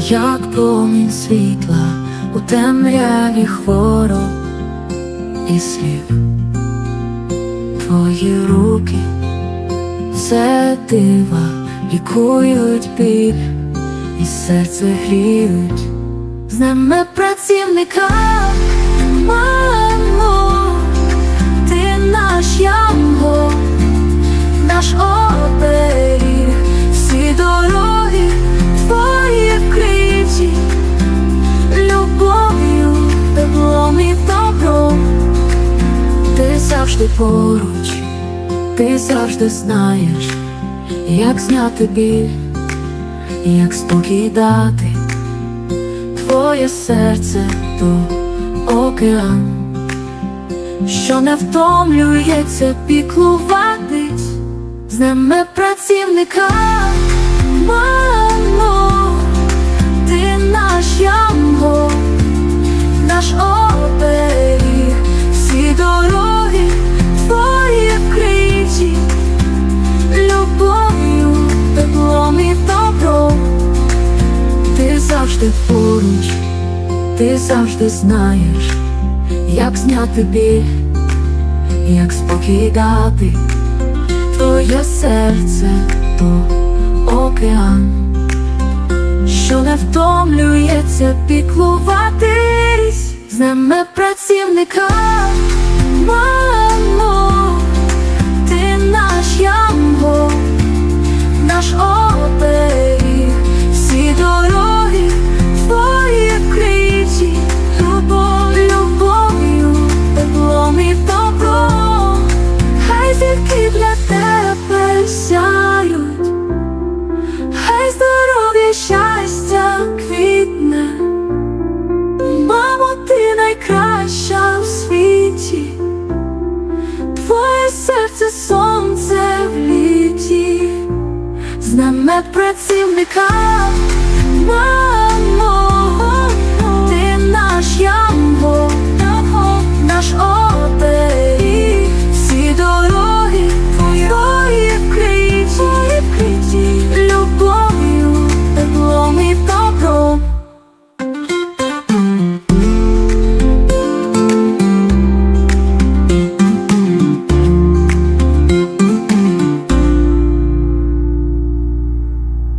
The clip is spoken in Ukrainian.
як промінь світла у темряві хвороб і слів. Твої руки це дива, лікують біль і серце гріють. З ними працівника, мамо, завжди поруч, ти завжди знаєш, як зняти біль, як спокій дати. Твоє серце то океан, що не втомлюється піклуватись з ними працівника, завжди поруч, ти завжди знаєш, як зняти біль, як спокій дати, твоє серце то океан, що не втомлюється піклуватись. З ними працівника, найкраща в світі. Твоє серце сонце в літі, знамет працівника, мамо,